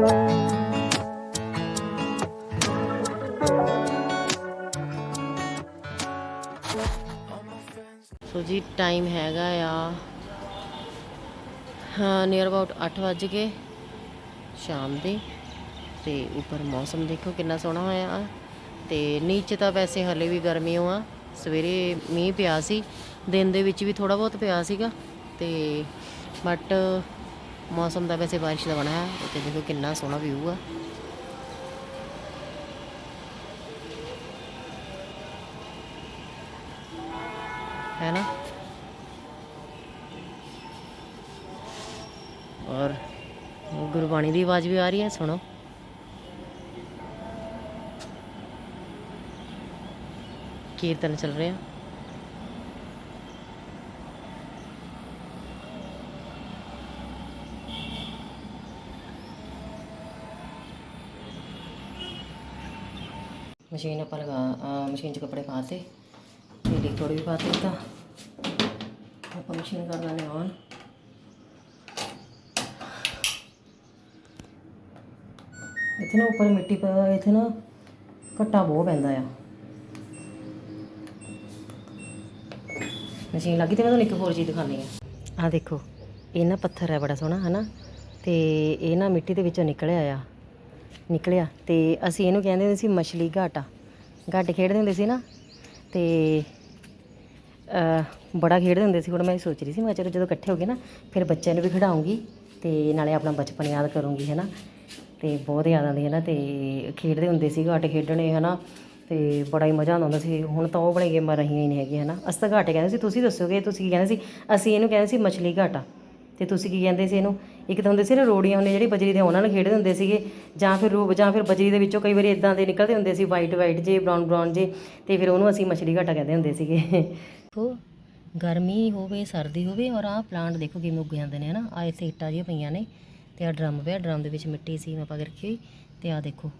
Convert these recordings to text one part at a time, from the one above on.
ਸੋ ਜੀ ਟਾਈਮ ਹੈਗਾ ਆ, ਹਾਂ ਨੀਅਰ ਅਬਾਊਟ 8 ਵਜ ਕੇ ਸ਼ਾਮ ਦੇ। ਤੇ ਉੱਪਰ ਮੌਸਮ ਦੇਖੋ ਕਿੰਨਾ ਸੋਹਣਾ ਹੋਇਆ ਆ। ਤੇ ਨੀਚੇ ਤਾਂ ਵੈਸੇ ਹਲੇ ਵੀ ਗਰਮੀ ਓ ਆ। ਸਵੇਰੇ ਮੀਂਹ ਪਿਆ ਸੀ, ਦਿਨ ਦੇ ਵਿੱਚ ਵੀ ਥੋੜਾ ਬਹੁਤ ਪਿਆ ਸੀਗਾ। ਤੇ ਬਟ ਮੌਸਮ ਦਾ ਵੈਸੇ ਬਾਰਿਸ਼ ਦਾ ਬਣਿਆ ਹੈ ਤੇ ਦੇਖੋ ਕਿੰਨਾ ਸੋਹਣਾ ਵਿਊ ਆ। ਹੈ ਨਾ? ਔਰ ਗੁਰਬਾਣੀ ਦੀ ਆਵਾਜ਼ ਵੀ ਆ ਰਹੀ ਹੈ, ਸੁਣੋ। ਕੀਰਤਨ ਚੱਲ ਰਿਹਾ। ਮਸ਼ੀਨ ਆਪਾਂ ਲਗਾ ਮਸ਼ੀਨ 'ਚ ਕੱਪੜੇ ਪਾਤੇ ਤੇ ਲਿਕਵਿਡ ਵੀ ਪਾਤੇ ਤਾਂ ਆਪਾਂ ਮਸ਼ੀਨ ਕਰ ਲੈਣੇ ਔਨ ਇੱਥੇ ਨਾ ਉੱਪਰ ਮਿੱਟੀ ਪਾ, ਇੱਥੇ ਨਾ ਘੱਟਾ ਬਹੁਤ ਪੈਂਦਾ ਆ। ਮਸ਼ੀਨ ਲੱਗੀ ਤੇ ਮੈਂ ਤੁਹਾਨੂੰ ਇੱਕ ਹੋਰ ਚੀਜ਼ ਦਿਖਾਉਂਦੀ ਆ ਆ ਦੇਖੋ, ਇਹ ਨਾ ਪੱਥਰ ਹੈ ਬੜਾ ਸੋਹਣਾ, ਹਨਾ? ਤੇ ਇਹ ਨਾ ਮਿੱਟੀ ਦੇ ਵਿੱਚੋਂ ਨਿਕਲਿਆ ਆ। ਨਿਕਲਿਆ ਤੇ ਅਸੀਂ ਇਹਨੂੰ ਕਹਿੰਦੇ ਹੁੰਦੇ ਸੀ ਮਛਲੀ ਘਾਟਾ। ਘਾਟੇ ਖੇਡਦੇ ਹੁੰਦੇ ਸੀ ਨਾ ਤੇ ਬੜਾ ਖੇਡਦੇ ਹੁੰਦੇ ਸੀ। ਹੁਣ ਮੈਂ ਇਹ ਸੋਚ ਰਹੀ ਸੀ, ਮੈਂ ਕਿਹਾ ਚਲੋ ਜਦੋਂ ਇਕੱਠੇ ਹੋ ਗਏ ਨਾ, ਫਿਰ ਬੱਚਿਆਂ ਨੂੰ ਵੀ ਖਿਡਾਉਂਗੀ ਤੇ ਨਾਲੇ ਆਪਣਾ ਬਚਪਨ ਯਾਦ ਕਰੂੰਗੀ, ਹੈ ਨਾ। ਤੇ ਬਹੁਤ ਯਾਦ ਆਉਂਦੀ ਹੈ ਨਾ ਤੇ ਖੇਡਦੇ ਹੁੰਦੇ ਸੀ, ਘਾਟੇ ਖੇਡਣੇ, ਹੈ ਨਾ। ਤੇ ਬੜਾ ਹੀ ਮਜ਼ਾ ਆਉਂਦਾ ਹੁੰਦਾ ਸੀ। ਹੁਣ ਤਾਂ ਉਹ ਬਣੀ ਗੇਮਾਂ ਰਹੀਆਂ ਹੀ ਨਹੀਂ ਹੈਗੀਆਂ, ਹੈ ਨਾ। ਅਸੀਂ ਤਾਂ ਘਾਟੇ ਕਹਿੰਦੇ ਸੀ, ਤੁਸੀਂ ਦੱਸੋਗੇ, ਤੁਸੀਂ ਕੀ ਕਹਿੰਦੇ ਸੀ? ਅਸੀਂ ਇਹਨੂੰ ਕਹਿੰਦੇ ਸੀ ਮਛਲੀ ਘਾਟਾ। ਤੇ ਤੁਸੀਂ ਕੀ ਕਹਿੰਦੇ ਸੀ ਇਹਨੂੰ? ਇੱਕ ਤਾਂ ਹੁੰਦੇ ਸੀ ਨਾ ਰੋੜੀਆਂ ਹੁੰਦੀਆਂ ਜਿਹੜੀ ਬਜਰੀ ਦੇ ਉਹਨਾਂ ਨਾਲ ਖੇਡਦੇ ਹੁੰਦੇ ਸੀਗੇ। ਜਾਂ ਫਿਰ ਰੂਪ ਜਾਂ ਫਿਰ ਬਜਰੀ ਦੇ ਵਿੱਚੋਂ ਕਈ ਵਾਰੀ ਇਦਾਂ ਦੇ ਨਿਕਲਦੇ ਹੁੰਦੇ ਸੀ ਵਾਈਟ ਵਾਈਟ ਜੇ ਬਰਾਊਨ ਬਰਾਊਨ ਜੇ, ਤੇ ਫਿਰ ਉਹਨੂੰ ਅਸੀਂ ਮਛਲੀ ਘਾਟਾ ਕਹਿੰਦੇ ਹੁੰਦੇ ਸੀਗੇ। ਉਹ ਗਰਮੀ ਹੋਵੇ, ਸਰਦੀ ਹੋਵੇ, ਔਰ ਆਹ ਪਲਾਂਟ ਦੇਖੋ ਕਿਵੇਂ ਉੱਗ ਜਾਂਦੇ ਨੇ, ਹਨਾ? ਆ ਇੱਥੇ ਇੱਟਾਂ ਜਿਹੀਆਂ ਪਈਆਂ ਨੇ, ਤੇ ਆ ਡਰਮ ਪਿਆ ਡਰਮ ਦੇ ਵਿੱਚ ਮਿੱਟੀ ਸੀ, ਮੈਂ ਪਾ ਕੇ ਰੱਖੀ ਹੋਈ, ਤੇ ਆ ਦੇਖੋ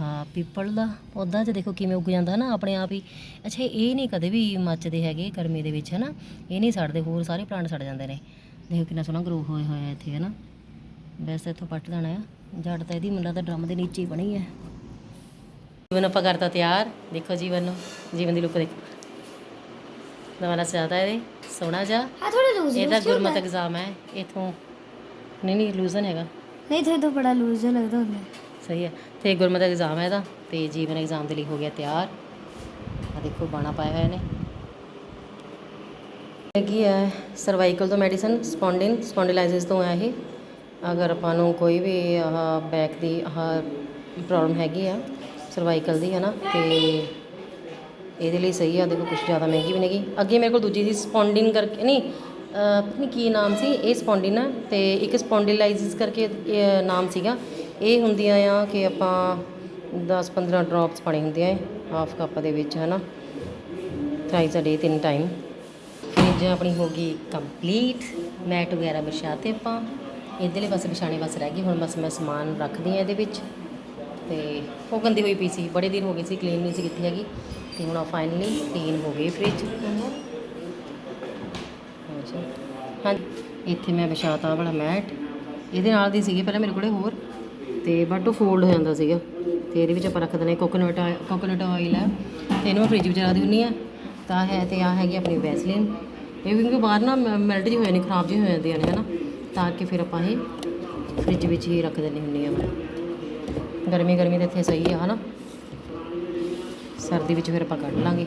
ਹਾਂ ਪੀਪਲ ਦਾ ਪੌਦਾ ਚ ਦੇਖੋ ਕਿਵੇਂ ਉੱਗ ਜਾਂਦਾ ਨਾ ਆਪਣੇ ਆਪ ਹੀ, ਅੱਛਾ, ਇਹ ਨਹੀਂ ਕਦੇ ਵੀ ਮੱਚਦੇ ਹੈਗੇ ਗਰਮੀ ਦੇ ਵਿੱਚ, ਹਨਾ? ਇਹ ਨਹੀਂ ਸੜਦੇ, ਹੋਰ ਸਾਰੇ ਪਲਾਂਟ ਸੜ ਜਾਂਦੇ ਨੇ। ਦੇਖੋ ਕਿੰਨਾ ਸੋਹਣਾ ਗਰੋ ਹੋਇਆ ਹੋਇਆ ਇੱਥੇ ਹੈ ਨਾ ਵੈਸੇ ਇੱਥੋਂ ਪੱਟ ਦੇਣਾ ਆ। ਜੜ ਤਾਂ ਇਹਦੀ ਮੁੰਡਾ ਤਾਂ ਡਰਮ ਦੇ ਨੀਚੇ ਹੀ ਬਣੀ ਹੈ। ਜੀਵਨ ਆਪਾਂ ਕਰਤਾ ਤਿਆਰ। ਦੇਖੋ ਜੀਵਨ ਨੂੰ। ਜੀਵਨ ਦੀ ਲੁੱਕ ਦੇਖੋ। ਨਵਾਂ ਸਜਾਤਾ ਇਹਦੇ। ਸੋਹਣਾ ਜਾ ਹਾਂ ਥੋੜਾ ਲੂਜ਼ ਇਹਦਾ ਗੁਰਮਤ ਐਗਜ਼ਾਮ ਹੈ। ਇਥੋਂ ਨਹੀਂ ਨਹੀਂ ਲੂਜ਼ਨ ਹੈਗਾ। ਨਹੀਂ ਥੋੜਾ ਤਾਂ ਬੜਾ ਲੂਜ਼ ਜਿਹਾ ਲੱਗਦਾ ਹੁੰਦਾ। ਸਹੀ ਹੈ। ਤੇ ਗੁਰਮਤ ਐਗਜ਼ਾਮ ਹੈ ਇਹਦਾ ਤੇ। ਜੀਵਨ ਐਗਜ਼ਾਮ ਦੇ ਲਈ ਹੋ ਗਿਆ ਤਿਆਰ। ਆ ਦੇਖੋ ਬਾਣਾ ਪਾਇਆ ਹੋਇਆ ਨੇ ਹੈਗੀ ਹੈ ਸਰਵਾਈਕਲ ਤੋਂ ਮੈਡੀਸਨ ਸਪੌਂਡਿਨ ਸਪੌਂਡਿਲਾਈਸਿਸ ਤੋਂ ਹੈ ਇਹ। ਅਗਰ ਆਪਾਂ ਨੂੰ ਕੋਈ ਵੀ ਆਹ ਬੈਕ ਦੀ ਆਹ ਪ੍ਰੋਬਲਮ ਹੈਗੀ ਆ ਸਰਵਾਈਕਲ ਦੀ ਹੈ ਨਾ ਤੇ ਇਹਦੇ ਲਈ ਸਹੀ ਆ, ਦੇਖੋ ਕੁਝ ਜ਼ਿਆਦਾ ਮਹਿੰਗੀ ਵੀ ਨਹੀਂਗੀ ਅੱਗੇ ਮੇਰੇ ਕੋਲ ਦੂਜੀ ਸੀ ਸਪੌਂਡਿਨ ਕਰਕੇ, ਨਹੀਂ ਪਤਾ ਨਹੀਂ ਕੀ ਨਾਮ ਸੀ, ਇਹ ਸਪੌਂਡਿਨ ਆ, ਤੇ ਇੱਕ ਸਪੌਂਡਿਲਾਈਸਿਸ ਕਰਕੇ ਇਹ ਨਾਮ ਸੀਗਾ। ਇਹ ਹੁੰਦੀਆਂ ਆ ਕਿ ਆਪਾਂ 10-15 ਡ੍ਰੌਪਸ ਪਾਣੀ ਹੁੰਦੀਆਂ ਹੈ ਹਾਫ ਕੱਪ ਦੇ ਵਿੱਚ ਹੈ ਨਾ ਥ੍ਰਾਈਸ ਅ ਡੇ ਤਿੰਨ ਟਾਈਮ ਫ੍ਰਿਜ ਆਪਣੀ ਹੋ ਗਈ ਕੰਪਲੀਟ ਮੈਟ ਵਗੈਰਾ ਵਿਛਾ ਵਿਛਾਤੇ ਆਪਾਂ। ਇੱਧਰਲੇ ਪਾਸੇ ਵਿਛਾਣੇ ਬਸ ਰਹਿ ਗਈ ਹੁਣ ਬਸ ਮੈਂ ਸਮਾਨ ਰੱਖਦੀ ਹਾਂ ਇਹਦੇ ਵਿੱਚ। ਤੇ ਉਹ ਗੰਦੀ ਹੋਈ ਪਈ ਸੀ, ਬੜੇ ਦਿਨ ਹੋ ਗਏ ਸੀ ਕਲੀਨ ਨਹੀਂ ਸੀ ਕੀਤੀ ਹੈਗੀ। ਤੇ ਹੁਣ ਫਾਈਨਲੀ ਕਲੀਨ ਹੋ ਗਈ ਫ੍ਰਿਜ ਹਾਂ ਇੱਥੇ ਮੈਂ ਵਿਛਾਤਾ ਵਾਲਾ ਮੈਟ ਇਹਦੇ ਨਾਲ ਦੀ ਸੀਗੀ ਪਹਿਲਾਂ ਮੇਰੇ ਕੋਲੇ ਹੋਰ। ਤੇ ਬਟ ਉਹ ਫੋਲਡ ਹੋ ਜਾਂਦਾ ਸੀਗਾ। ਤੇ ਇਹਦੇ ਵਿੱਚ ਆਪਾਂ ਰੱਖ ਦਿੰਦੇ ਕੋਕੋਨਟ ਕੋਕੋਨਟ ਆਇਲ ਹੈ ਤੇ ਇਹਨੂੰ ਮੈਂ ਫ੍ਰਿਜ ਵਿੱਚ ਰੱਖ ਦਿੰਦੀ ਆ ਤਾਂ ਹੈ ਤੇ ਆ ਹੈਗੀ ਆਪਣੀ ਵੈਸਲੀਨ ਇਹ ਵੀ ਕਿਉਂਕਿ ਬਾਹਰ ਨਾ ਮੈਲਟ ਜਿਹੀ ਹੋ ਜਾਂਦੀ ਖਰਾਬ ਜਿਹੀ ਹੋ ਜਾਂਦੀਆਂ ਨੇ ਹਨਾ? ਤਾਂ ਕਿ ਫਿਰ ਆਪਾਂ ਇਹ ਫ੍ਰਿਜ ਵਿੱਚ ਹੀ ਰੱਖ ਦਿੰਦੀ ਹੁੰਦੀ ਆ ਮੈਂ ਗਰਮੀ ਗਰਮੀ ਤਾਂ ਇੱਥੇ ਸਹੀ ਆ ਹਨਾ? ਸਰਦੀ ਵਿੱਚ ਫਿਰ ਆਪਾਂ ਕੱਢ ਲਾਂਗੇ।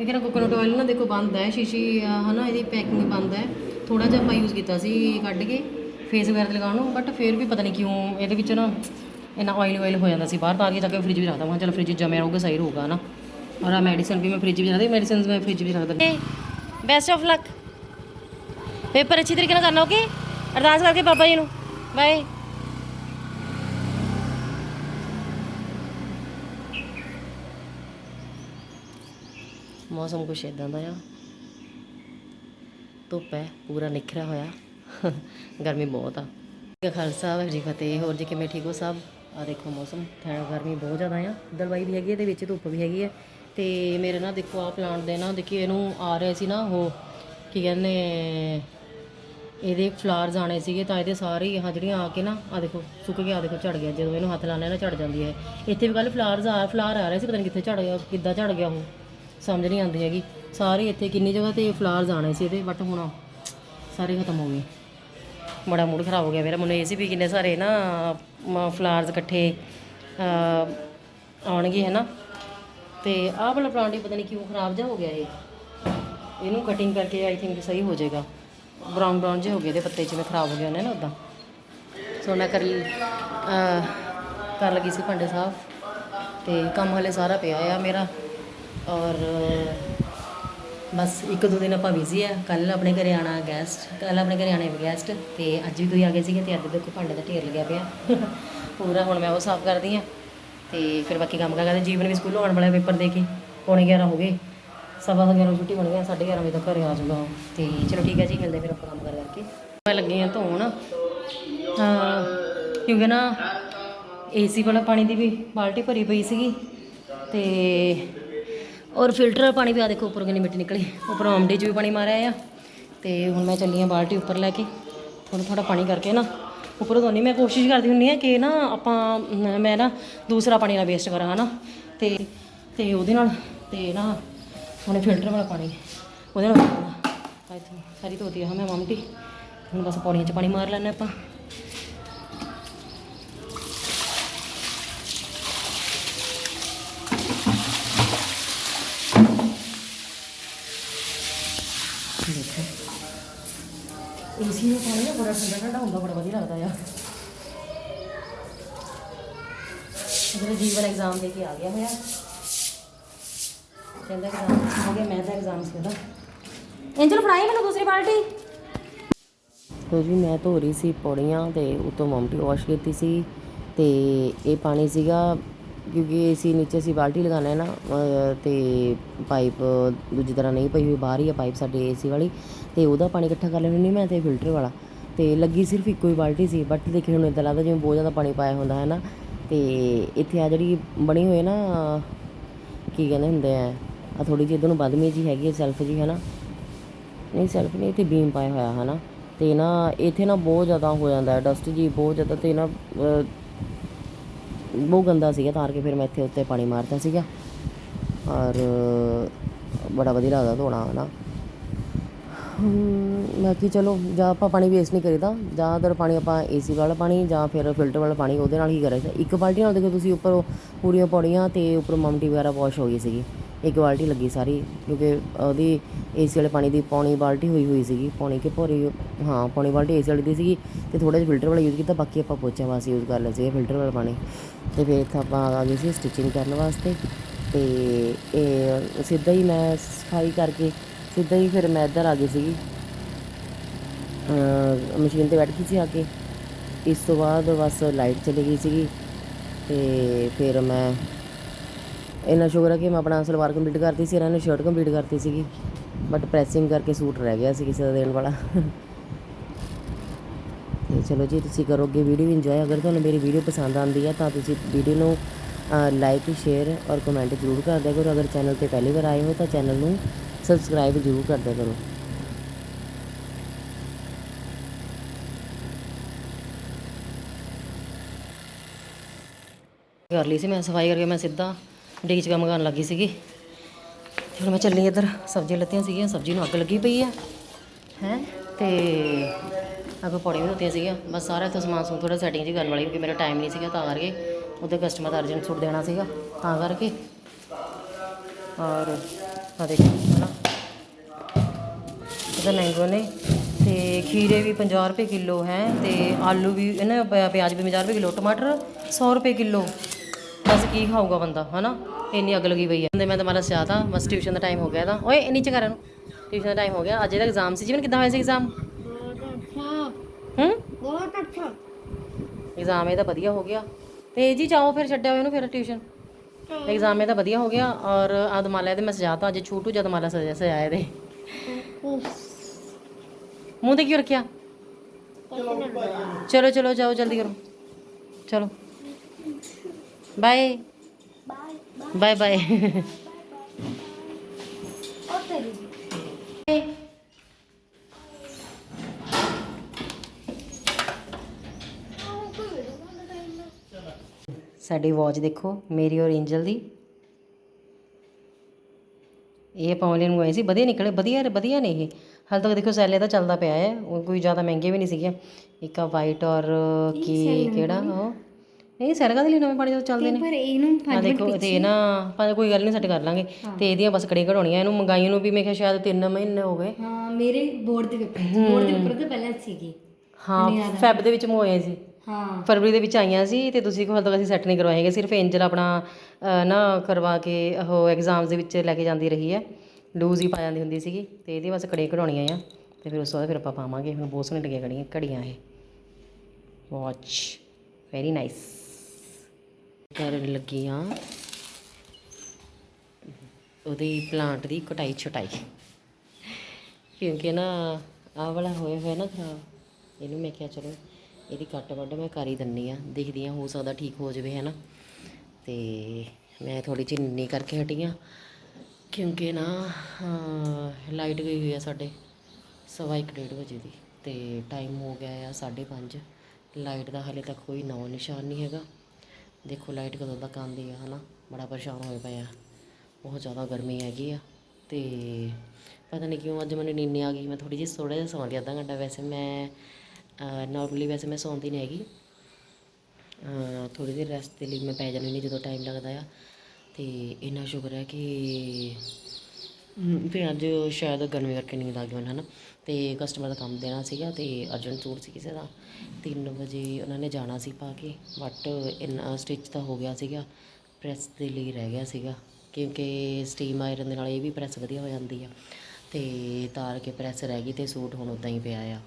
ਇਹ ਕਿਹੜਾ ਕੋਕੋਨਟ ਆਇਲ ਨਾ ਦੇਖੋ ਬੰਦ ਹੈ ਸ਼ੀਸ਼ੀ ਆ, ਹਨਾ? ਇਹਦੀ ਪੈਕਿੰਗ ਬੰਦ ਹੈ। ਥੋੜਾ ਜਿਹਾ ਆਪਾਂ ਯੂਜ਼ ਕੀਤਾ ਸੀ ਕੱਢ ਕੇ ਫੇਸ ਵਗੈਰਾ ਤੇ ਲਗਾਉਣ ਨੂੰ ਬਟ ਫਿਰ ਵੀ ਪਤਾ ਨਹੀਂ ਕਿਉਂ ਇਹਦੇ ਵਿੱਚ ਨਾ ਇੰਨਾ ਆਇਲ ਆਇਲ ਹੋ ਜਾਂਦਾ ਸੀ। ਬਾਹਰ ਤਾਂ ਆ ਕੇ ਜਾ ਕੇ ਫ੍ਰਿਜ ਵਿੱਚ ਰੱਖਦਾ ਮੈਂ ਚਲ ਫ੍ਰਿਜ ਜਮਿਆ ਰਹੂਗਾ ਸਹੀ ਰਹੂਗਾ ਨਾ ਔਰ ਆ ਮੈਡੀਸਨ ਵੀ ਮੈਂ ਫ੍ਰਿਜ ਵਿੱਚ ਰੱਖਦੀ ਮੈਡੀਸਿਨਸ ਮੈਂ ਫ੍ਰਿਜ ਵਿੱਚ ਰੱਖਦਾ ਦਿੰਦੀ ਬੈਸਟ ਆਫ ਲੱਕ ਪੇਪਰ ਅੱਛੀ ਤਰੀਕੇ ਨਾਲ ਕਰਨਾ ਓਕੇ ਅਰਦਾਸ ਕਰਕੇ ਬਾਬਾ ਜੀ ਮੌਸਮ ਕੁਛ ਇਦਾਂ ਦਾ ਆ ਧੁੱਪ ਹੈ ਪੂਰਾ ਨਿਖਰਿਆ ਹੋਇਆ ਗਰਮੀ ਬਹੁਤ ਆ ਖਾਲਸਾ ਵਾਹਿਗੁਰੂ ਜੀ ਫਤਿਹ ਹੋਰ ਜੀ ਕਿਵੇਂ ਠੀਕ ਹੋ ਸਭ ਆ ਦੇਖੋ ਮੌਸਮ ਗਰਮੀ ਬਹੁਤ ਜ਼ਿਆਦਾ ਆ ਦਲਵਾਈ ਵੀ ਹੈਗੀ ਹੈ ਤੇ ਵਿੱਚ ਧੁੱਪ ਵੀ ਹੈਗੀ ਹੈ ਤੇ ਮੇਰੇ ਨਾ ਦੇਖੋ ਆ ਪਲਾਂਟ ਦੇ ਨਾ, ਦੇਖੀ ਇਹਨੂੰ ਆ ਰਿਹਾ ਸੀ ਨਾ ਉਹ, ਕੀ ਕਹਿੰਦੇ, ਇਹਦੇ ਫਲਾਰਸ ਆਣੇ ਸੀਗੇ ਤਾਂ ਇਹਦੇ ਸਾਰੇ ਹੀ ਆਹ ਜਿਹੜੀਆਂ ਆ ਕੇ ਨਾ ਆ ਦੇਖੋ, ਸੁੱਕ ਗਿਆ ਆ ਦੇਖੋ, ਝੜ ਗਿਆ, ਜਦੋਂ ਇਹਨੂੰ ਹੱਥ ਲਾਉਂਦੇ ਨਾ, ਝੜ ਜਾਂਦੀ ਹੈ। ਇੱਥੇ ਵੀ ਕੱਲ ਫਲਾਰਸ ਆ ਫਲਾਰ ਆ ਰਹੇ ਸੀ, ਪਤਾ ਨਹੀਂ ਕਿੱਥੇ ਝੜ ਗਿਆ, ਕਿੱਦਾਂ ਝੜ ਗਿਆ ਉਹ, ਸਮਝ ਨਹੀਂ ਆਉਂਦੀ ਹੈਗੀ। ਸਾਰੇ ਇੱਥੇ ਕਿੰਨੀ ਜਗ੍ਹਾ ਤੇ ਫਲਾਰਸ ਆਣੇ ਸੀ ਇਹਦੇ ਬਟ ਹੁਣ ਸਾਰੇ ਖਤਮ ਹੋ ਗਏ। ਬੜਾ ਮੂਡ ਖਰਾਬ ਹੋ ਗਿਆ ਮੇਰਾ, ਮੈਨੂੰ ਇਹ ਸੀ ਵੀ ਕਿੰਨੇ ਸਾਰੇ ਨਾ ਫਲਾਰਸ ਇਕੱਠੇ ਆਉਣਗੇ, ਹੈ ਨਾ? ਤੇ ਆਹ ਵਾਲਾ ਪਲਾਂਟ ਹੀ ਪਤਾ ਨਹੀਂ ਕਿਉਂ ਖਰਾਬ ਜਾ ਹੋ ਗਿਆ ਇਹ। ਇਹਨੂੰ ਕਟਿੰਗ ਕਰਕੇ ਆਈ ਥਿੰਕ ਸਹੀ ਹੋ ਜਾਏਗਾ। ਬਰਾਊਨ ਬਰਾਊਨ ਜਿਹੇ ਹੋ ਗਏ ਇਹਦੇ ਪੱਤੇ ਜਿਵੇਂ ਖਰਾਬ ਹੋ ਗਏ ਨੇ ਨਾ ਉਦਾਂ ਸੋ ਮੈਂ ਕਰ ਕਰ ਲੱਗੀ ਸੀ ਭਾਂਡੇ ਸਾਫ਼। ਤੇ ਕੰਮ ਹਲੇ ਸਾਰਾ ਪਿਆ ਆ ਮੇਰਾ। ਔਰ ਬਸ ਇੱਕ ਦੋ ਦਿਨ ਆਪਾਂ ਬਿਜ਼ੀ ਆ। ਕੱਲ ਆਪਣੇ ਘਰੇ ਆਣਾ ਗੈਸਟ ਕੱਲ ਆਪਣੇ ਘਰੇ ਆਣੇ ਗੈਸਟ ਤੇ ਅੱਜ ਵੀ ਕੋਈ ਆ ਗਏ ਸੀਗੇ ਤੇ ਅੱਜ ਦੇਖੋ ਭਾਂਡੇ ਦਾ ਢੇਰ ਲੱਗਿਆ ਪਿਆ। ਪੂਰਾ ਹੁਣ ਮੈਂ ਉਹ ਸਾਫ਼ ਕਰਦੀ ਆ। ਤੇ ਫਿਰ ਬਾਕੀ ਕੰਮ ਕਰਦੇ, ਜੀਵਨ ਵੀ ਸਕੂਲੋਂ ਆਉਣ ਵਾਲਾ ਪੇਪਰ ਦੇ ਕੇ ਪੌਣੇ 11 ਹੋ ਗਏ। ਸਵਾ ਕੁ ਗਿਆਰਾਂ ਛੁੱਟੀ ਬਣ ਗਿਆ 11:30 ਵਜੇ ਤੱਕ ਘਰੇ ਆ ਜਾਊਗਾ ਉਹ। ਤੇ ਚਲੋ ਠੀਕ ਹੈ ਜੀ, ਮਿਲਦੇ ਫਿਰ ਆਪਾਂ ਕੰਮ ਕਰ ਕਰਕੇ। ਮੈਂ ਲੱਗੀ ਆ ਧੋਣ। ਹਾਂ ਕਿਉਂਕਿ ਨਾ ਏਸੀ ਵਾਲਾ ਪਾਣੀ ਦੀ ਵੀ ਬਾਲਟੀ ਭਰੀ ਪਈ ਸੀਗੀ। ਤੇ ਔਰ ਫਿਲਟਰ ਵਾਲਾ ਪਾਣੀ ਵੀ ਆ ਦੇਖੋ ਉੱਪਰ ਕਿੰਨੀ ਮਿੱਟੀ ਨਿਕਲੀ। ਉੱਪਰੋਂ ਆਮਡੇ 'ਚ ਵੀ ਪਾਣੀ ਮਾਰਿਆ ਆ। ਤੇ ਹੁਣ ਮੈਂ ਚੱਲੀ ਆ ਬਾਲਟੀ ਉੱਪਰ ਲੈ ਕੇ। ਥੋੜਾ ਥੋੜਾ ਪਾਣੀ ਕਰਕੇ ਨਾ ਉੱਪਰੋਂ ਧੋਨੀ, ਮੈਂ ਕੋਸ਼ਿਸ਼ ਕਰਦੀ ਹੁੰਦੀ ਆ ਕਿ ਨਾ ਆਪਾਂ, ਮੈਂ ਨਾ ਦੂਸਰਾ ਪਾਣੀ ਨਾ ਵੇਸਟ ਕਰਾਂ, ਹਨਾ? ਤੇ ਤੇ ਉਹਦੇ ਨਾਲ, ਤੇ ਨਾ ਹੁਣ ਫਿਲਟਰ ਵਾਲਾ ਪਾਣੀ, ਉਹਦੇ ਨਾਲ ਇੱਥੋਂ ਸਾਰੀ ਧੋਤੀ ਆ, ਮੈਂ ਮਮਟੀ ਹੁਣ ਬਸ ਪੌੜੀਆਂ 'ਚ ਪਾਣੀ ਮਾਰ ਲੈਣਾ ਆਪਾਂ ਦੇਖੋ ਏਸੀ ਦਾ ਪਾਣੀ ਨਾ ਬੜਾ ਠੰਡਾ ਠੰਡਾ ਹੁੰਦਾ, ਬੜਾ ਵਧੀਆ ਲੱਗਦਾ ਆ। ਜਿਹੜਾ ਜੀਵਨ ਐਗਜ਼ਾਮ ਦੇ ਕੇ ਆ ਗਿਆ ਹੋਇਆ। ਕਹਿੰਦਾ ਐਗਜ਼ਾਮ ਹੋ ਗਿਆ, ਮੈਂ ਤਾਂ ਐਗਜ਼ਾਮ ਸੀ ਉਹਦਾ। ਐਂਜਲ ਫੜਾਈ ਮੈਨੂੰ ਦੂਸਰੀ ਬਾਲਟੀ। ਤੋ ਜੀ, ਮੈਂ ਧੋ ਰਹੀ ਸੀ ਪੌੜੀਆਂ ਤੇ, ਉਤੋਂ ਮਮਟੀ ਵਾਸ਼ ਕੀਤੀ ਸੀ ਤੇ ਇਹ ਪਾਣੀ ਸੀਗਾ ਕਿਉਂਕਿ ਏਸੀ ਨੀਚੇ ਅਸੀਂ ਬਾਲਟੀ ਲਗਾਣਾ ਹੈ ਨਾ, ਅਹ ਤੇ ਪਾਈਪ ਦੂਜੀ ਤਰ੍ਹਾਂ ਨਹੀਂ ਪਈ ਹੋਈ, ਬਾਹਰ ਹੀ ਆ ਪਾਈਪ ਸਾਡੇ ਏਸੀ ਵਾਲੀ, ਤੇ ਉਹਦਾ ਪਾਣੀ ਇਕੱਠਾ ਕਰ ਲੈਣੀ ਮੈਂ ਤੇ ਫਿਲਟਰ ਵਾਲਾ। ਤੇ ਲੱਗੀ ਸਿਰਫ ਇੱਕੋ ਹੀ ਬਾਲਟੀ ਸੀ ਬਟ ਦੇਖੇ ਹੁਣ ਇਦਾਂ ਲੱਗਦਾ ਜਿਵੇਂ ਬਹੁਤ ਜ਼ਿਆਦਾ ਪਾਣੀ ਪਾਇਆ ਹੁੰਦਾ ਹੈ ਨਾ। ਤੇ ਇੱਥੇ ਆ ਜਿਹੜੀ ਬਣੀ ਹੋਈ ਨਾ, ਕੀ ਕਹਿੰਦੇ ਹੁੰਦੇ ਆ ਆ ਥੋੜੀ ਜਿਹੀ ਇਧਰ ਨੂੰ ਬਦਮੀ ਜੀ ਹੈਗੀ ਹੈ ਸੈਲਫ ਜੀ ਹੈ ਨਾ। ਨਹੀਂ ਸੈਲਫ ਨਹੀਂ, ਇੱਥੇ ਬੀਮ ਪਾਇਆ ਹੋਇਆ, ਹੈ ਨਾ। ਤੇ ਨਾ ਇੱਥੇ ਨਾ ਬਹੁਤ ਜ਼ਿਆਦਾ ਹੋ ਜਾਂਦਾ ਡਸਟ ਜੀ ਬਹੁਤ ਜ਼ਿਆਦਾ, ਤੇ ਨਾ ਬਹੁਤ ਗੰਦਾ ਸੀਗਾ ਤਾਂ ਕੇ ਫਿਰ ਮੈਂ ਇੱਥੇ ਉੱਤੇ ਪਾਣੀ ਮਾਰਤਾ ਸੀਗਾ। ਔਰ ਬੜਾ ਵਧੀਆ ਲੱਗਦਾ ਧੋਣਾ ਹਨਾ। ਹਮ, ਬਾਕੀ ਚਲੋ ਜਾਂ ਆਪਾਂ ਪਾਣੀ ਵੇਸਟ ਨਹੀਂ ਕਰੀਦਾ ਜ਼ਿਆਦਾਤਰ ਪਾਣੀ ਆਪਾਂ ਏਸੀ ਵਾਲਾ ਪਾਣੀ ਜਾਂ ਫਿਰ ਫਿਲਟਰ ਵਾਲਾ ਪਾਣੀ ਉਹਦੇ ਨਾਲ ਹੀ ਕਰੀਦਾ ਇੱਕ ਬਾਲਟੀ ਨਾਲ ਦੇਖੋ ਤੁਸੀਂ ਉੱਪਰ ਪੂਰੀਆਂ ਪੌੜੀਆਂ ਤੇ ਉੱਪਰ ਮਮਟੀ ਵਗੈਰਾ ਵਾਸ਼ ਹੋ ਗਈ ਸੀਗੀ। ਇੱਕ ਬਾਲਟੀ ਲੱਗੀ ਸਾਰੀ ਕਿਉਂਕਿ ਉਹਦੀ ਏਸੀ ਵਾਲੇ ਪਾਣੀ ਦੀ ਪੌਣੀ ਬਾਲਟੀ ਹੋਈ ਹੋਈ ਸੀਗੀ। ਪੌਣੀ ਕਿ ਭੋਰੀ ਹਾਂ ਪੌਣੀ ਬਾਲਟੀ ਏਸੀ ਵਾਲੀ ਦੀ ਸੀਗੀ। ਤੇ ਥੋੜਾ ਜਿਹਾ ਫਿਲਟਰ ਵਾਲਾ ਯੂਜ਼ ਕੀਤਾ ਬਾਕੀ ਆਪਾਂ ਪੋਚਾ ਵਾਸਤੇ ਯੂਜ਼ ਕਰ ਲਿਆ ਸੀ ਫਿਲਟਰ ਵਾਲਾ ਪਾਣੀ। ਤੇ ਫਿਰ ਇੱਥੇ ਆਪਾਂ ਆ ਗਏ ਸੀ ਸਟਿਚਿੰਗ ਕਰਨ ਵਾਸਤੇ ਤੇ ਇਹ ਸਿੱਧਾ ਹੀ ਮੈਂ ਸਫ਼ਾਈ ਕਰਕੇ ਸਿੱਧਾ ਹੀ ਫਿਰ ਮੈਂ ਇੱਧਰ ਆ ਗਈ ਸੀਗੀ। ਮਸ਼ੀਨ ਤੇ ਬੈਠ ਗਈ ਸੀ ਆ ਕੇ। ਇਸ ਤੋਂ ਬਾਅਦ ਬਸ ਲਾਈਟ ਚਲੀ ਗਈ ਸੀਗੀ ਤੇ ਫਿਰ ਮੈਂ ਇੰਨਾ ਸ਼ੁਕਰ ਹੈ ਕਿ ਮੈਂ ਆਪਣਾ ਸਲਵਾਰ ਕੰਪਲੀਟ ਕਰਤੀ ਸੀ, ਇਹਨਾਂ ਨੇ ਸ਼ਰਟ ਕੰਪਲੀਟ ਕਰਤੀ ਸੀਗੀ। ਬਟ ਪ੍ਰੈਸਿੰਗ ਕਰਕੇ ਸੂਟ ਰਹਿ ਗਿਆ ਸੀ ਕਿਸੇ ਦਾ ਦੇਣ ਵਾਲਾ। ਚਲੋ ਜੀ, ਤੁਸੀਂ ਕਰੋਗੇ ਵੀਡੀਓ ਇੰਜੋਏ ਅਗਰ ਤੁਹਾਨੂੰ ਮੇਰੀ ਵੀਡੀਓ ਪਸੰਦ ਆਉਂਦੀ ਹੈ ਤਾਂ ਤੁਸੀਂ ਵੀਡੀਓ ਨੂੰ ਲਾਈਕ ਸ਼ੇਅਰ ਔਰ ਕਮੈਂਟ ਜ਼ਰੂਰ ਕਰ ਦਿਆ ਕਰੋ। ਅਗਰ ਚੈਨਲ ਤੇ ਪਹਿਲੀ ਵਾਰ ਆਏ ਹੋ, ਤਾਂ ਚੈਨਲ ਨੂੰ ਸਬਸਕ੍ਰਾਈਬ ਜ਼ਰੂਰ ਕਰ ਦਿਆ ਕਰੋ। ਕਰ ਲਈ ਸੀ ਮੈਂ, ਸਫ਼ਾਈ ਕਰਕੇ ਮੈਂ ਸਿੱਧਾ ਡੀਚ 'ਚ ਕੰਮ ਕਰਨ ਲੱਗੀ ਸੀਗੀ। ਤੇ ਹੁਣ ਮੈਂ ਚੱਲੀ ਇੱਧਰ, ਸਬਜ਼ੀਆਂ ਲੱਤੀਆਂ ਸੀਗੀਆਂ, ਸਬਜ਼ੀ ਨੂੰ ਅੱਗ ਲੱਗੀ ਪਈ ਆ। ਹੈ? ਤੇ ਅੱਗੋਂ ਪੌੜੀਆਂ ਵੀ ਧੋਤੀਆਂ ਸੀਗੀਆਂ। ਬਸ ਸਾਰਾ ਇੱਥੇ ਸਮਾਨ ਸਮੂਨ ਥੋੜਾ ਸੈਟਿੰਗ ਜੀ ਕਰਨ ਵਾਲੀ ਕਿਉਂਕਿ ਮੇਰਾ ਟਾਈਮ ਨਹੀਂ ਸੀਗਾ ਤਾਂ ਕਰਕੇ ਉਹਦੇ ਕਸਟਮਰ ਦਾ ਅਰਜੈਂਟ ਸੂਟ ਦੇਣਾ ਸੀਗਾ, ਤਾਂ ਕਰਕੇ। ਔਰ ਆ ਦੇਖੋ, ਹਨਾ। ਇਹਦਾ ਮੈਂਗੋ ਨੇ ਤੇ ਖੀਰੇ ਵੀ 50 ਰੁਪਏ ਕਿਲੋ ਹੈ ਤੇ ਆਲੂ ਵੀ ਇਹਨਾਂ ਪਿਆ- ਪਿਆਜ਼ ਵੀ 50 ਰੁਪਏ ਕਿਲੋ, ਟਮਾਟਰ 100 ਰੁਪਏ ਕਿਲੋ। ਬਸ ਕੀ ਖਾਊਗਾ ਬੰਦਾ, ਹਨਾ। ਇੰਨੀ ਅੱਗ ਲੱਗੀ ਪਈ ਹੈ। ਤੇ ਮੈਂ ਤਾਂ ਮਾਰਾ ਸਿਆਤਾ ਬਸ ਟਿਊਸ਼ਨ ਦਾ ਟਾਈਮ ਹੋ ਗਿਆ ਤਾਂ ਓਏ ਨੀਚੇ ਕਰ ਇਹਨੂੰ। ਟਿਊਸ਼ਨ ਦਾ ਟਾਈਮ ਹੋ ਗਿਆ। ਅੱਜ ਇਹਦਾ ਐਗਜ਼ਾਮ ਸੀ। ਜੀਵਨ, ਕਿੱਦਾਂ ਹੋਇਆ ਸੀ ਐਗਜ਼ਾਮ ਹੂੰ? ਬਹੁਤ ਅੱਛਾ। ਐਗਜ਼ਾਮ ਇਹਦਾ ਵਧੀਆ ਹੋ ਗਿਆ। ਤੇ ਜੀ ਜਾਓ ਫਿਰ ਛੱਡਿਆ ਇਹਨੂੰ ਫਿਰ ਟਿਊਸ਼ਨ ਐਗਜ਼ਾਮ ਇਹਦਾ ਵਧੀਆ ਹੋ ਗਿਆ ਔਰ ਆ ਦਮਾਲਾ ਇਹਦੇ ਮੈਂ ਸਜਾਤਾ ਅੱਜ ਛੋਟੂ ਜਦ ਦਮਾਲਾ ਸਜਾ ਸਜਾਇਆ ਇਹਦੇ। ਮੂੰਹ ਤੇ ਕਿਉਂ ਰੱਖਿਆ? ਚਲੋ ਚਲੋ ਜਾਓ ਜਲਦੀ ਕਰੋ। ਚਲੋ। ਬਾਏ ਬਾਏ ਬਾਏ ਉਹ ਸਾਡੀ ਵਾਚ ਦੇਖੋ ਮੇਰੀ ਔਰ ਐਂਜਲ ਦੀ। ਇਹ ਪਾਉਣ ਨੂੰ ਆਏ ਸੀ ਵਧੀਆ ਨਿਕਲੇ ਵਧੀਆ ਵਧੀਆ ਨੇ ਇਹ। ਹਾਲ ਤੱਕ ਦੇਖੋ ਸੈਲੇ ਦਾ ਚੱਲਦਾ ਪਿਆ ਹੈ ਉਹ ਕੋਈ ਜ਼ਿਆਦਾ ਮਹਿੰਗੇ ਵੀ ਨਹੀਂ ਸੀਗੇ। ਇੱਕ ਆ ਵਾਈਟ ਔਰ ਕੀ ਕਿਹੜਾ? ਉਹ। ਨਹੀਂ ਸੈਲਗਾ ਦੇ ਲਈ ਨਵੇਂ ਪਾਣੀ ਤੋਂ ਚੱਲਦੇ ਨੇ? ਪਰ ਇਹਨੂੰ ਆ ਦੇਖੋ ਤੇ ਨਾ ਪਰ ਕੋਈ ਗੱਲ ਨਹੀਂ ਸੈੱਟ ਕਰ ਲਾਂਗੇ। ਤੇ ਇਹਦੀਆਂ ਬਸ ਕੜੀ ਘੜਾਉਣੀਆਂ ਇਹਨੂੰ ਮੰਗਾਈ ਨੂੰ ਵੀ ਮੈਂ ਕਿਹਾ ਸ਼ਾਇਦ 3 ਮਹੀਨੇ ਹੋ ਗਏ। ਹਾਂ ਮੇਰੇ ਬੋਰਡ ਦੇ ਪੇਪਰ ਬੋਰਡ ਦੇ ਪੇਪਰ ਤੋਂ ਪਹਿਲਾਂ ਸੀਗੀ। ਹਾਂ ਫੈਬ ਦੇ ਵਿੱਚ ਮੋਏ ਸੀ। ਹਾਂ। ਫਰਵਰੀ ਦੇ ਵਿੱਚ ਆਈਆਂ ਸੀ ਤੇ ਤੁਸੀਂ ਕੋਲ ਤੱਕ ਅਸੀਂ ਸੈੱਟ ਨਹੀਂ ਕਰਵਾਏਗੇ ਸਿਰਫ ਐਂਜਲ ਆਪਣਾ ਨਾ ਕਰਵਾ ਕੇ ਉਹ ਐਗਜ਼ਾਮਸ ਦੇ ਵਿੱਚ ਲੈ ਕੇ ਜਾਂਦੀ ਰਹੀ ਹੈ। ਲੂਜ਼ ਹੀ ਪਾ ਜਾਂਦੀ ਹੁੰਦੀ ਸੀਗੀ ਤੇ ਇਹਦੀ ਬਸ ਕੜੀਆਂ ਕਢਾਉਣੀਆਂ ਆ ਤੇ ਫਿਰ ਉਸ ਤੋਂ ਬਾਅਦ ਫਿਰ ਆਪਾਂ ਪਾਵਾਂਗੇ। ਹੁਣ ਬਹੁਤ ਸੋਹਣੀਆਂ ਲੱਗੀਆਂ ਕੜੀਆਂ ਘੜੀਆਂ ਇਹ। ਵਾਚ ਵੈਰੀ ਨਾਈਸ ਕਰਨ ਲੱਗੀਆਂ। ਉਹਦੀ ਪਲਾਂਟ ਦੀ ਕਟਾਈ ਛਟਾਈ। ਕਿਉਂਕਿ ਨਾ ਆਹ ਵਾਲਾ ਹੋਇਆ ਹੋਇਆ ਨਾ ਖਰਾਬ ਇਹਨੂੰ ਮੈਂ ਕਿਹਾ ਚਲੋ। ਇਹਦੀ ਕੱਟ ਵੱਢ ਮੈਂ ਕਰ ਹੀ ਦਿੰਨੀ ਆ, ਦੇਖਦੀ ਆ, ਹੋ ਸਕਦਾ ਠੀਕ ਹੋ ਜਾਵੇ ਹੈ ਨਾ ਤੇ ਮੈਂ ਥੋੜੀ ਜਿਹੀ ਨਿੰਨੀ ਕਰਕੇ ਹਟੀ ਆ, ਕਿਉਂਕਿ ਨਾ ਲਾਈਟ ਗਈ ਹੋਈ ਆ ਸਾਡੇ, ਸਵਾ ਇੱਕ ਡੇਢ ਵਜੇ ਦੀ, ਤੇ ਟਾਈਮ ਹੋ ਗਿਆ ਆ 5:30 ਲਾਈਟ ਦਾ ਹਾਲੇ ਤੱਕ ਕੋਈ ਨਵਾਂ ਨਿਸ਼ਾਨ ਨਹੀਂ ਹੈਗਾ। ਦੇਖੋ ਲਾਈਟ ਕਦੋਂ ਤੱਕ ਆਉਂਦੀ ਆ, ਹਨਾ। ਬੜਾ ਪਰੇਸ਼ਾਨ ਹੋਏ ਪਏ ਆ। ਬਹੁਤ ਜ਼ਿਆਦਾ ਗਰਮੀ ਹੈਗੀ ਆ, ਤੇ ਪਤਾ ਨਹੀਂ ਕਿਉਂ ਅੱਜ ਮੈਨੂੰ ਨੀਂਦ ਆ ਗਈ। ਮੈਂ ਥੋੜੀ ਜਿਹੀ ਥੋੜਾ ਜਿਹਾ ਸੌਂ ਲਈ ਅੱਧਾ ਘੰਟਾ ਵੈਸੇ ਮੈਂ ਨਾਰਮਲੀ ਵੈਸੇ ਮੈਂ ਸੌਂਦੀ ਨਹੀਂ ਹੈਗੀ। ਥੋੜੀ ਦੇਰ ਰੈਸਟ ਦੇ ਲਈ ਮੈਂ ਪੈ ਜਾਂਦੀ ਨਹੀਂ ਜਦੋਂ ਟਾਈਮ ਲੱਗਦਾ ਆ। ਤੇ ਇੰਨਾ ਸ਼ੁਕਰ ਹੈ ਕਿ ਹਮ, ਫਿਰ ਅੱਜ ਸ਼ਾਇਦ ਗਰਮੀ ਕਰਕੇ ਨੀਂਦ ਆ ਗਈ ਮੈਨੂੰ ਹਨਾ। ਤੇ ਕਸਟਮਰ ਦਾ ਕੰਮ ਦੇਣਾ ਸੀਗਾ ਤੇ ਅਰਜੈਂਟ ਸੂਟ ਸੀ ਕਿਸੇ ਦਾ। 3 ਵਜੇ ਉਹਨਾਂ ਨੇ ਜਾਣਾ ਸੀ ਪਾ ਕੇ ਬਟ ਇੰਨਾ ਸਟਿਚ ਤਾਂ ਹੋ ਗਿਆ ਸੀਗਾ। ਪ੍ਰੈਸ ਦੇ ਲਈ ਰਹਿ ਗਿਆ ਸੀਗਾ ਕਿਉਂਕਿ ਸਟੀਮ ਆਇਰਨ ਦੇ ਨਾਲ ਇਹ ਵੀ ਪ੍ਰੈਸ ਵਧੀਆ ਹੋ ਜਾਂਦੀ ਆ। ਤੇ ਤਾਰ ਕੇ ਪ੍ਰੈਸ ਰਹਿ ਗਈ ਤੇ ਸੂਟ ਹੁਣ ਉਦਾਂ ਹੀ ਪਿਆ ਆ।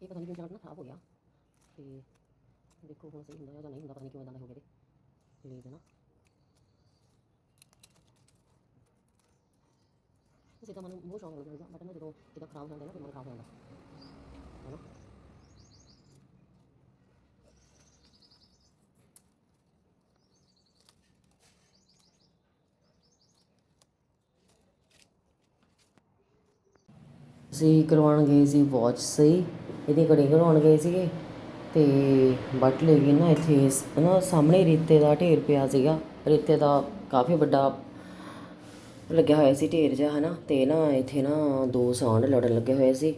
ਇਹ ਪਤਾ ਨਹੀਂ ਕਿਉਂ ਚੱਲਣਾ ਖਰਾਬ ਹੋ ਗਿਆ। ਤੇ ਦੇਖੋ ਹੁਣ ਸਹੀ ਹੁੰਦਾ ਜਾਂ ਨਹੀਂ ਹੁੰਦਾ, ਪਤਾ ਨਹੀਂ ਕਿਉਂ ਇਦਾਂ ਦਾ ਹੋ ਗਿਆ ਤੇ ਪਲੀਜ਼ ਨਾ ਇਸੇ ਤਾਂ ਮੈਨੂੰ ਬਹੁਤ ਸ਼ੌਂਕ ਲੱਗਦਾ ਬਟ ਨਾ ਜਦੋਂ ਇਹਦਾ ਖਰਾਬ ਹੋ ਨਾ, ਫਿਰ ਮਨ ਖਰਾਬ ਹੋ ਜਾਂਦਾ। ਹਨਾ? ਅਸੀਂ ਕਰਵਾਉਣ ਗਏ ਸੀ ਵਾਚ ਸਹੀ? ਇਹਦੀ ਕੜੀ ਕਰਵਾਉਣ ਗਏ ਸੀਗੇ ਤੇ ਬੱਟ ਲੈ ਗਏ ਨਾ ਇੱਥੇ ਇਸ- ਨਾ ਸਾਹਮਣੇ ਰੇਤੇ ਦਾ ਢੇਰ ਪਿਆ ਸੀਗਾ। ਰੇਤੇ ਦਾ ਕਾਫੀ ਵੱਡਾ ਲੱਗਿਆ ਹੋਇਆ ਸੀ ਢੇਰ ਜਿਹਾ, ਹਨਾ? ਤੇ ਨਾ ਇੱਥੇ ਨਾ ਦੋ ਸਾਂਡ ਲੜਨ ਲੱਗੇ ਹੋਏ ਸੀ।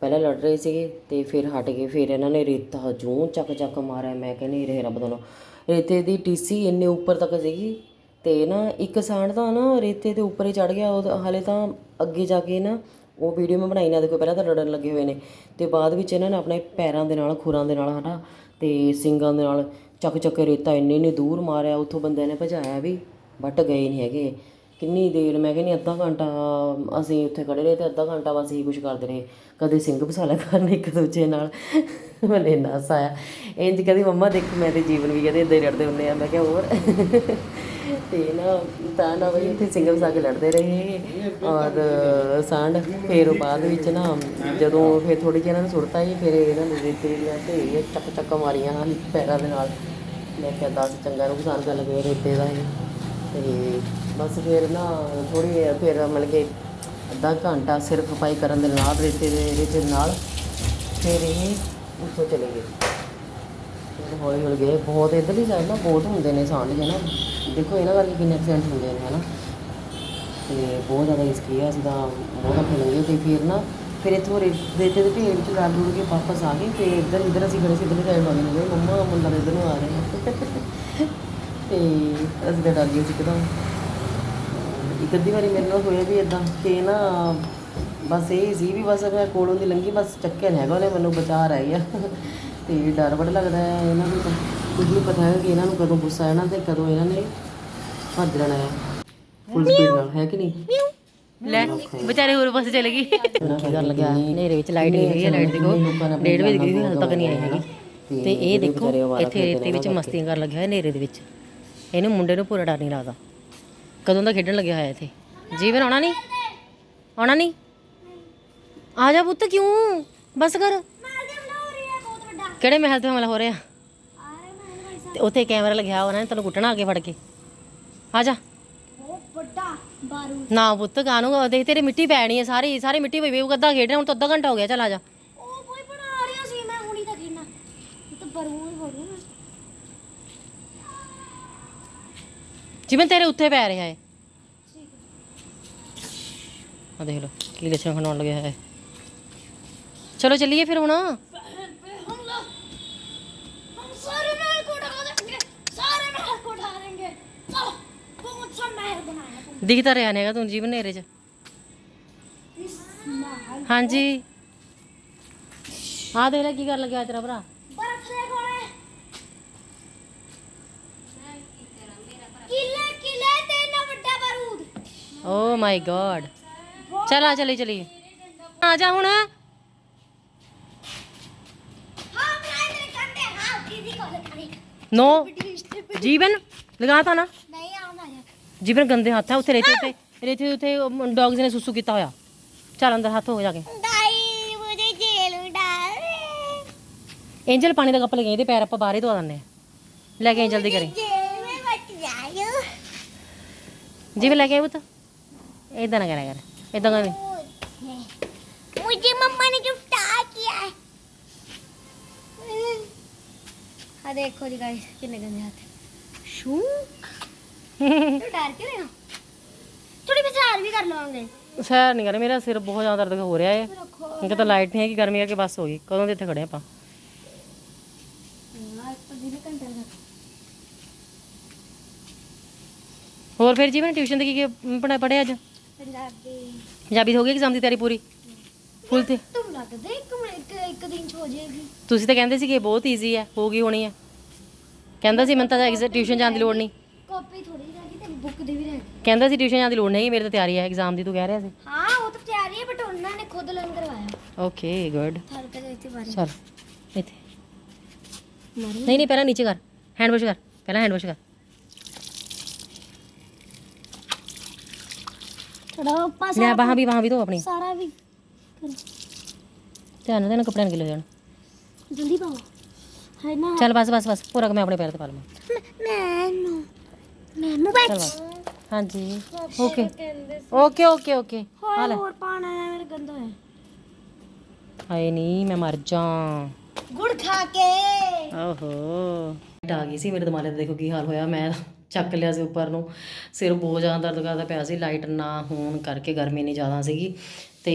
ਪਹਿਲਾਂ ਲੜ ਰਹੇ ਸੀਗੇ ਤੇ ਫਿਰ ਹਟ ਗਏ। ਫਿਰ ਇਹਨਾਂ ਨੇ ਰੇਤਾ ਜੂੰ ਚੱਕ ਚੱਕ ਮਾਰਿਆ। ਮੈਂ ਕਹਿੰਦੀ ਰਹੇ ਰੱਬ ਦਾ ਰੇਤੇ ਦੀ ਟੀਸੀ ਇੰਨੇ ਉੱਪਰ ਤੱਕ ਸੀਗੀ ਤੇ ਨਾ ਇੱਕ ਸਾਂਡ ਤਾਂ ਨਾ ਰੇਤੇ ਦੇ ਉੱਪਰ ਹੀ ਚੜ ਗਿਆ। ਉਹ ਹਾਲੇ ਤਾਂ ਅੱਗੇ ਜਾ ਕੇ ਨਾ ਉਹ ਵੀਡੀਓ ਮੈਂ ਬਣਾਈ ਨਾ, ਦੇਖੋ ਪਹਿਲਾਂ ਤਾਂ ਲੜਨ ਲੱਗੇ ਹੋਏ ਨੇ। ਤੇ ਬਾਅਦ ਵਿੱਚ ਇਹਨਾਂ ਨੇ ਆਪਣੇ ਪੈਰਾਂ ਦੇ ਨਾਲ, ਖੁਰਾਂ ਦੇ ਨਾਲ ਹਨਾ, ਤੇ ਸਿੰਗਾਂ ਦੇ ਨਾਲ ਚੱਕ ਚੱਕ ਕੇ ਰੇਤਾ ਇੰਨੇ ਇੰਨੇ ਦੂਰ ਮਾਰਿਆ, ਉੱਥੋਂ ਬੰਦਿਆਂ ਨੇ ਭਜਾਇਆ ਵੀ ਬਟ ਗਏ ਨਹੀਂ ਹੈਗੇ। ਕਿੰਨੀ ਦੇਰ, ਮੈਂ ਕਹਿੰਦੀ ਅੱਧਾ ਘੰਟਾ, ਅਸੀਂ ਉੱਥੇ ਖੜੇ ਰਹੇ ਤੇ ਅੱਧਾ ਘੰਟਾ ਬਸ ਇਹੀ ਕੁਝ ਕਰਦੇ ਰਹੇ। ਕਦੇ ਸਿੰਘ ਫਸਾਲਾ ਕਰਨ ਇੱਕ ਦੂਜੇ ਨਾਲ, ਮੈਨੂੰ ਇੰਨਾ ਹਾਸਾ ਆਇਆ। ਇੰਜ ਕਦੀ ਮੰਮਾ, ਦੇਖ, ਮੈਂ ਤੇ ਜੀਵਨ ਵੀ ਕਹਿੰਦੇ ਇਦਾਂ ਹੀ ਲੜਦੇ ਹੁੰਦੇ ਆ। ਮੈਂ ਕਿਹਾ, ਹੋਰ? ਤੇ ਨਾ ਤਾਂ ਨਾ ਬਈ ਉੱਥੇ ਸਿੰਘ ਫਸਾ ਕੇ ਲੜਦੇ ਰਹੇ ਔਰ ਸਾਂਢ ਫਿਰ ਉਹ ਬਾਅਦ ਵਿੱਚ ਨਾ ਜਦੋਂ ਫਿਰ ਥੋੜੀ ਜਿਹੀ ਇਹਨਾਂ ਨੂੰ ਸੁੱਟਤਾ ਹੀ ਫਿਰ ਇਹਨਾਂ ਨੇ ਰੇਤੇ ਦੀਆਂ ਢੇਰੀਆਂ ਚੱਕ ਚੱਕ ਮਾਰੀਆਂ ਹਨ ਪੈਰਾਂ ਦੇ ਨਾਲ। ਮੈਂ ਕਿਹਾ, ਦੱਸ ਚੰਗਾ ਨੁਕਸਾਨ ਕਰ ਲਗੇ ਰੇਤੇ ਦਾ ਇਹ। ਤੇ ਬਸ ਫਿਰ ਨਾ ਥੋੜੀ ਫਿਰ ਮਤਲਬ ਕਿ ਅੱਧਾ ਘੰਟਾ ਸਿਰ ਸਫ਼ਾਈ ਕਰਨ ਦੇ ਨਾਲ ਰੇਤੇ ਦੇ ਰੇਤੇ ਨਾਲ। ਫਿਰ ਇਹ ਉੱਥੋਂ ਚਲੇ ਗਏ। ਫਿਰ ਹੌਲੀ ਹੌਲੀ ਗਏ, ਬਹੁਤ ਇੱਧਰਲੀ ਸਾਈਡ ਨਾ ਬਹੁਤ ਹੁੰਦੇ ਨੇ ਸਾਂਢ ਜਿਹੇ ਨਾ। ਦੇਖੋ ਇਹਨਾਂ ਕਰਕੇ ਕਿੰਨੇ ਐਕਸੀਡੈਂਟ ਹੁੰਦੇ ਨੇ, ਹਨਾ। ਤੇ ਬਹੁਤ ਜ਼ਿਆਦਾ ਰਿਸਕ ਹੈ ਅਸੀਂ ਤਾਂ ਬਹੁਤ ਔਖੇ ਲੱਗੇ ਤੇ ਫਿਰ ਨਾ, ਫਿਰ ਇੱਥੋਂ ਰੇ- ਰੇਤੇ ਦੇ ਢੇਰ ਵਿੱਚ ਲੜ ਲੁੜ ਕੇ ਵਾਪਸ ਆ ਗਏ, ਤੇ ਇੱਧਰ ਇੱਧਰ ਅਸੀਂ ਖੜੇ ਸੀ, ਇੱਧਰਲੀ ਸਾਈਡ ਆਉਂਦੇ ਨੇ ਮੰਮਾ, ਮੁੰਡਾ ਇੱਧਰ ਨੂੰ ਆ ਰਹੇ। ਆ ਤੇ ਅਸੀਂ ਤਾਂ ਡਰ ਗਏ ਸੀ ਇੱਕਦਮ। ਇੱਕ ਅੱਧੀ ਵਾਰੀ ਮੇਰੇ ਨਾਲ ਹੋਇਆ ਵੀ ਇਦਾਂ ਕਿ ਨਾ, ਬਸ ਇਹ ਸੀ ਵੀ ਬਸ ਮੈਂ ਕੋਲੋਂ ਦੀ ਲੰਘੀ, ਬਸ ਚੱਕਿਆ ਨਹੀਂ ਹੈਗਾ ਉਹਨੇ, ਮੈਨੂੰ ਬਚਾ ਰਹਿ ਗਿਆ। ਤੇ ਡਰ ਬੜਾ ਲੱਗਦਾ ਹੈ ਇਹਨਾਂ ਨੂੰ ਤਾਂ। ਕੁਝ ਨਹੀਂ ਪਤਾ ਹੈ ਕਿ ਇਹਨਾਂ ਨੂੰ ਕਦੋਂ ਗੁੱਸਾ ਆਣਾ ਤੇ ਕਦੋਂ ਇਹਨਾਂ ਨੇ ਭੱਜ ਜਾਣਾ ਹੈ। ਫੁੱਲ ਸਪੀਡ ਨਾਲ ਹੈ ਕਿ ਨਹੀਂ? ਲੈ ਵਿਚਾਰੇ ਹੋਰ ਪਾਸੇ ਚਲੇ ਗਈ ਕੀ ਕਰ ਲੱਗਿਆ ਹਨੇਰੇ ਵਿੱਚ ਲਾਈਟ ਗਈ ਹੈ ਲਾਈਟ ਦੇਖੋ। 1:30 ਵਜੇ ਗਈ ਹਾਲ ਤੱਕ ਨਹੀਂ ਆਈ ਹੈਗੀ। ਤੇ ਇਹ ਦੇਖੋ ਇੱਥੇ ਰੇਤੇ ਵਿੱਚ ਮਸਤੀਆਂ ਕਰਨ ਲੱਗਿਆ ਹੋਇਆ ਹਨੇਰੇ ਦੇ ਵਿੱਚ। ਇਹਨੂੰ ਮੁੰਡੇ ਨੂੰ ਪੂਰਾ ਡਰ ਨਹੀਂ ਲੱਗਦਾ। ਕਦੋਂ ਦਾ ਖੇਡਣ ਲੱਗਿਆ ਹੋਇਆ ਇੱਥੇ? ਜੀਵਨ ਆਉਣਾ ਨਹੀਂ? ਆਉਣਾ ਨਹੀਂ? ਆ ਜਾ ਪੁੱਤ ਕਿਉਂ? ਬਸ ਕਰ। ਕਿਹੜੇ ਮਹਿਲ ਤੇ ਹਮਲਾ ਹੋ ਰਿਹਾ? ਤੇ ਉੱਥੇ ਕੈਮਰਾ ਲੱਗਿਆ ਹੋਣਾ ਤੈਨੂੰ ਕੁੱਟਣਾ ਅੱਗੇ ਫੜ ਕੇ। ਆ ਜਾ। ਨਾ ਪੁੱਤ ਕਾਨੂੰ ਦੇਖ ਤੇਰੇ ਮਿੱਟੀ ਪੈਣੀ ਹੈ ਸਾਰੀ ਸਾਰੀ ਮਿੱਟੀ ਪਈ ਵੇ ਗੱਦਾ ਖੇਡ ਰਿਹਾ ਹੁਣ ਤਾਂ ਅੱਧਾ ਘੰਟਾ ਹੋ ਗਿਆ ਚੱਲ ਆ ਜਾ। ਉਹ ਕੋਈ ਬਣਾ ਰਿਹਾ ਸੀ ਮੈਂ ਹੁਣੀ ਤਾਂ ਖੇਡਣਾ। ਇਹ ਤਾਂ ਬਰੂ ਹੀ ਬਰੂ ਜਿਵੇਂ ਤੇਰੇ ਉੱਤੇ ਪੈ ਰਿਹਾ ਹੈ ਆ। ਦੇਖ ਲੋ ਕੀ ਲੱਛਣ ਖਣਾਉਣ ਲੱਗਿਆ ਹੈ ਚਲੋ ਚੱਲੀਏ ਫਿਰ ਹੁਣ। ਦਿਖਦਾ ਰਿਹਾ ਨੇਗਾ ਤੂੰ ਜੀਵਨ ਹਨੇਰੇ 'ਚ। ਹਾਂਜੀ। ਆ ਦੇਖ ਲੈ ਕੀ ਕਰ ਲੱਗਿਆ ਤੇਰਾ ਭਰਾ। ਬਰਫ ਦੇ ਗੋਲੇ ਕਿਲੇ ਕਿਲੇ ਤੇ ਨਾ ਵੱਡਾ ਬਾਰੂਦ। ਓ ਮਾਈ ਗॉड ਚਲ ਆ ਚਲੀ ਚਲੀ। ਆ ਜਾ ਹੁਣ। ਹਾਂ ਮੈਂ ਤੇਰੇ ਕੰਡੇ ਹਾਂ ਕਿਹਦੀ ਕੋਲ ਖੜੀ। ਨੋ। ਜੀਵਨ ਲਗਾ ਤਾ ਨਾ। है ਜੀਵਨ ਗੰਦੇ ਹੱਥ ਆ ਉੱਥੇ ਰੇਤੇ ਉੱਤੇ ਰੇਤੇ ਉੱਤੇ ਡੌਗਸ ਨੇ ਸੁਸੂ ਕੀਤਾ ਹੋਇਆ ਚੱਲ ਅੰਦਰ ਹੱਥ ਹੋ ਜਾ ਕੇ दाई मुझे जेल में डाल ਐਂਜਲ ਪਾਣੀ ਦਾ ਕੱਪ ਲੈ ਕੇ ਇਹਦੇ ਪੈਰ ਆਪਾਂ ਬਾਹਰ ਹੀ ਧੋ ਦਿੰਦੇ ਆ ਲੈ ਕੇ ਆਈ ਜਲਦੀ ਕਰੀ जेल में मत जाइयो ਜਿਵੇਂ ਲੈ ਕੇ ਆਈ ਪੁੱਤ ਇਦਾਂ ਨਾ ਕਰਿਆ ਕਰ ਇਦਾਂ ਕਰ मुझे मम्मा ने गिफ्ट किया है हाँ देखो जी गाइस कितने गंदे हाथ हैं शू ਤੂੰ ਨਹੀਂ ਕਰ ਮੇਰਾ ਸਿਰ ਬਹੁਤ ਜ਼ਿਆਦਾ ਦਰਦ ਹੋ ਰਿਹਾ ਹੈ ਕਿਉਂਕਿ ਤਾਂ ਲਾਈਟ ਨਹੀਂ ਹੈ ਕਿ ਗਰਮੀ ਕਰਕੇ ਬਸ ਹੋ ਗਈ। ਕਦੋਂ ਦੇ ਇੱਥੇ ਖੜੇ ਆਪਾਂ? ਹੋਰ ਫਿਰ ਜੀਵਨ ਟਿਊਸ਼ਨ ਤੇ ਕੀ ਕੀ ਪੜਾ ਪੜਿਆ ਅੱਜ? ਪੰਜਾਬੀ। ਹੋ ਗਈ ਐਗਜ਼ਾਮ ਦੀ ਤਿਆਰੀ ਪੂਰੀ? ਫੁੱਲ ਤੇ? ਤੁਸੀਂ ਤਾਂ ਕਹਿੰਦੇ ਸੀ ਕਿ ਬਹੁਤ ਈਜ਼ੀ ਹੈ ਹੋ ਗਈ ਹੋਣੀ ਹੈ। ਕਹਿੰਦਾ ਸੀ ਮੈਨੂੰ ਤਾਂ ਟਿਊਸ਼ਨ ਜਾਣ ਦੀ ਲੋੜ ਨਹੀਂ। ਕਾਪੀ ਥੋੜੀ ਬੁੱਕ ਦੀ ਵੀ ਰਹਿ ਕਹਿੰਦਾ ਸੀ ਟਿਊਸ਼ਨ ਜਾਣ ਦੀ ਲੋੜ ਨਹੀਂ ਮੇਰੇ ਤਾਂ ਤਿਆਰੀ ਹੈ ਐਗਜ਼ਾਮ ਦੀ ਤੂੰ ਕਹਿ ਰਿਹਾ ਸੀ। ਹਾਂ ਉਹ ਤਾਂ ਤਿਆਰੀ ਹੈ ਬਟ ਉਹਨਾਂ ਨੇ ਖੁਦ ਲਰਨ ਕਰਵਾਇਆ। ਓਕੇ ਗੁੱਡ ਹਰ ਕਦੇ ਇੱਥੇ ਬਾਰੇ। ਚਲ ਇੱਥੇ। ਨਹੀਂ ਨਹੀਂ ਪਹਿਲਾਂ ਨੀਚੇ ਕਰ ਹੈਂਡ ਵਾਸ਼ ਕਰ ਪਹਿਲਾਂ ਹੈਂਡ ਵਾਸ਼ ਕਰ। ਥੋੜਾ ਪਾਸ ਲੈ ਬਾਹਾਂ ਵੀ ਬਾਹਾਂ ਵੀ ਧੋ ਆਪਣੀ। ਸਾਰਾ ਵੀ ਕਰੋ। ਧਿਆਨ ਨਾਲ ਤੈਨੂੰ ਕੱਪੜਿਆਂ ਜਾਣ। ਜਲਦੀ ਪਾਓ। ਹੈ ਨਾ। ਚੱਲ ਬਸ ਬਸ ਬਸ ਪੂਰਾ ਮੈਂ ਆਪਣੇ ਪੈਰ ਤੇ ਪਾ ਲਵਾਂ। ਮੈਂ- ਮੈਨੂੰ ਚੱਕ ਲਿਆ ਸੀ ਉੱਪਰ ਨੂੰ। ਸਿਰ ਬਹੁਤ ਜ਼ਿਆਦਾ ਦਰਦ ਕਰਦਾ ਪਿਆ ਸੀ। ਲਾਈਟ ਨਾ ਹੋਣ ਕਰਕੇ ਗਰਮੀ ਨਹੀਂ ਜ਼ਿਆਦਾ ਸੀਗੀ। ਤੇ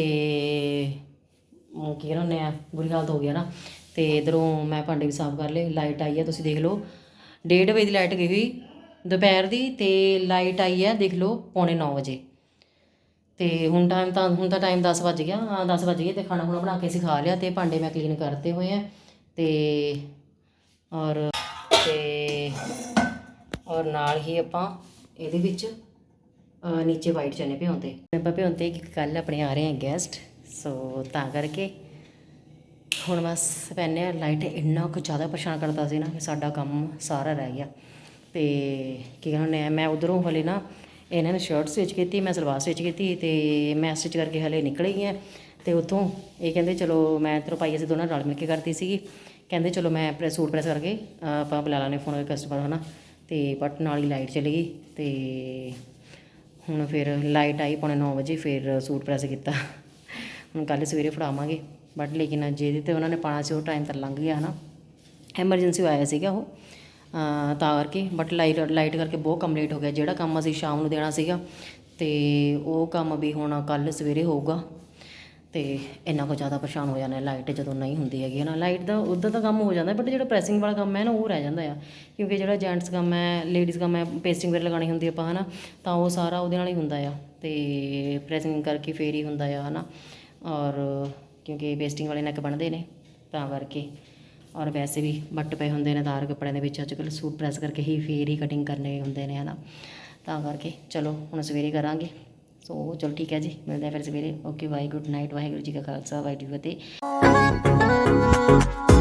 ਉਹ ਕੀ ਰਹਿੰਦੇ ਆ ਬੁਰੀ ਹਾਲਤ ਹੋ ਗਿਆ ਨਾ। ਤੇ ਇਧਰੋਂ ਮੈਂ ਭਾਂਡੇ ਵੀ ਸਾਫ਼ ਕਰ ਲਏ। ਲਾਈਟ ਆਈ ਆ ਤੁਸੀਂ ਦੇਖ ਲਓ। 1:30 ਵਜੇ ਦੀ ਲਾਈਟ ਗਈ ਹੋਈ। ਦੁਪਹਿਰ ਦੀ ਤੇ ਲਾਈਟ ਆਈ ਹੈ, ਦੇਖ ਲਓ, ਪੌਣੇ 9 ਵਜੇ। ਤੇ ਹੁਣ ਟਾਈਮ ਤਾਂ ਹੁਣ ਤਾਂ ਟਾਈਮ 10 ਵੱਜ ਗਿਆ, ਹਾਂ 10 ਵੱਜ ਗਏ ਤੇ ਖਾਣਾ ਖੁਣਾ ਬਣਾ ਕੇ ਅਸੀਂ ਖਾ ਲਿਆ ਤੇ ਭਾਂਡੇ ਮੈਂ ਕਲੀਨ ਕਰਤੇ ਹੋਏ ਆ। ਤੇ ਔਰ ਤੇ ਔਰ ਨਾਲ ਹੀ ਆਪਾਂ ਇਹਦੇ ਵਿੱਚ ਨੀਚੇ ਵਾਈਟ ਚਨੇ ਭਿਉਂਤੇ ਆਪਾਂ ਭਿਉਂਤੇ ਕਿ ਕੱਲ ਆਪਣੇ ਆ ਰਹੇ ਆ ਗੈਸਟ ਸੋ ਤਾਂ ਕਰਕੇ ਹੁਣ ਬਸ ਪੈਨੇ ਆ ਲਾਈਟ ਇੰਨਾ ਕੁ ਜ਼ਿਆਦਾ ਪਰੇਸ਼ਾਨ ਕਰਦਾ ਸੀ ਨਾ ਕਿ ਸਾਡਾ ਕੰਮ ਸਾਰਾ ਰਹਿ ਗਿਆ। ਤੇ ਕੀ ਕਹਿੰਦੇ ਆ, ਮੈਂ ਉਧਰੋਂ ਹਲੇ ਨਾ ਇਹਨਾਂ ਨੇ ਸ਼ਰਟ ਸਟਿਚ ਕੀਤੀ, ਮੈਂ ਸਲਵਾਰ ਸਟਿਚ ਕੀਤੀ ਤੇ ਮੈਂ ਸਟਿਚ ਕਰਕੇ ਹਲੇ ਨਿਕਲੀ ਗਈ ਹਾਂ ਤੇ ਉਤੋਂ ਇਹ ਕਹਿੰਦੇ ਚਲੋ ਮੈਂ ਤਰਪਾਈ ਅਸੀਂ ਦੋਨਾਂ ਰਲ ਮਿਲ ਕੇ ਕਰਦੀ ਸੀਗੀ। ਕਹਿੰਦੇ ਚਲੋ ਮੈਂ ਪ੍ਰੈਸ ਸੂਟ ਪ੍ਰੈਸ ਕਰਕੇ ਆਪਾਂ ਬੁਲਾ ਲਾਣੇ ਫੋਨ ਕਰਕੇ ਕਸਟਮਰ ਹਨਾ, ਤੇ ਬਟ ਨਾਲ ਹੀ ਲਾਈਟ ਚਲੀ ਗਈ ਤੇ ਹੁਣ ਫਿਰ ਲਾਈਟ ਆਈ ਪੌਣੇ 9 ਵਜੇ, ਫਿਰ ਸੂਟ ਪ੍ਰੈਸ ਕੀਤਾ। ਹੁਣ ਕੱਲ ਸਵੇਰੇ ਫੜਾਵਾਂਗੇ। ਬਟ ਲੇਕਿਨ ਜਿਹਦੇ ਤੇ ਉਹਨਾਂ ਨੇ ਪਾਣਾ ਸੀ, ਉਹ ਟਾਈਮ ਤਾਂ ਲੰਘ ਗਿਆ ਹਨਾ। ਐਮਰਜੈਂਸੀ ਆਇਆ ਸੀਗਾ ਉਹ। ਤਾਂ ਕਰਕੇ ਬਟ ਲਾਈਟ ਲਾਈਟ ਕਰਕੇ ਬਹੁਤ ਕੰਮ ਲੇਟ ਹੋ ਗਿਆ। ਜਿਹੜਾ ਕੰਮ ਅਸੀਂ ਸ਼ਾਮ ਨੂੰ ਦੇਣਾ ਸੀਗਾ, ਤੇ ਉਹ ਕੰਮ ਵੀ ਹੁਣ ਕੱਲ ਸਵੇਰੇ ਹੋਊਗਾ। ਤੇ ਇੰਨਾ ਕੁ ਜ਼ਿਆਦਾ ਪਰੇਸ਼ਾਨ ਹੋ ਜਾਂਦਾ ਲਾਈਟ ਜਦੋਂ ਨਹੀਂ ਹੁੰਦੀ ਹੈਗੀ, ਹੈ ਨਾ? ਲਾਈਟ ਦਾ ਉੱਦਾਂ ਤਾਂ ਕੰਮ ਹੋ ਜਾਂਦਾ ਬਟ ਜਿਹੜਾ ਪ੍ਰੈਸਿੰਗ ਵਾਲਾ ਕੰਮ ਹੈ ਨਾ, ਉਹ ਰਹਿ ਜਾਂਦਾ ਆ। ਕਿਉਂਕਿ ਜਿਹੜਾ ਜੈਂਟਸ ਕੰਮ ਹੈ ਲੇਡੀਜ਼ ਕੰਮ ਹੈ ਪੇਸਟਿੰਗ ਵਗੈਰਾ ਲਗਾਉਣੀ ਹੁੰਦੀ ਆਪਾਂ ਹਨਾ ਤਾਂ ਉਹ ਸਾਰਾ ਉਹਦੇ ਨਾਲ ਹੀ ਹੁੰਦਾ ਆ। ਤੇ ਪ੍ਰੈਸਿੰਗ ਕਰਕੇ ਫੇਰ ਹੀ ਹੁੰਦਾ ਆ ਹਨਾ ਔਰ ਕਿਉਂਕਿ ਪੇਸਟਿੰਗ ਵਾਲੇ ਨੈਕ ਬਣਦੇ ਨੇ, ਤਾਂ ਕਰਕੇ। ਔਰ ਵੈਸੇ ਵੀ ਬੱਟ ਪਏ ਹੁੰਦੇ ਨੇ ਤਾਰ ਕੱਪੜਿਆਂ ਦੇ ਵਿੱਚ ਅੱਜ ਕੱਲ੍ਹ ਸੂਟ ਪ੍ਰੈਸ ਕਰਕੇ ਹੀ ਫੇਰ ਹੀ ਕਟਿੰਗ ਕਰਨੇ ਹੁੰਦੇ ਨੇ, ਹਨਾ। ਤਾਂ ਕਰਕੇ ਚਲੋ, ਹੁਣ ਸਵੇਰੇ ਕਰਾਂਗੇ। ਸੋ ਚਲੋ ਠੀਕ ਹੈ ਜੀ, ਮਿਲਦੇ ਹਾਂ ਫਿਰ ਸਵੇਰੇ। Okay bye good night Waheguru ji ਕਾ ਖਾਲਸਾ, ਵਾਹਿਗੁਰੂ ਜੀ ਕੀ ਫਤਿਹ।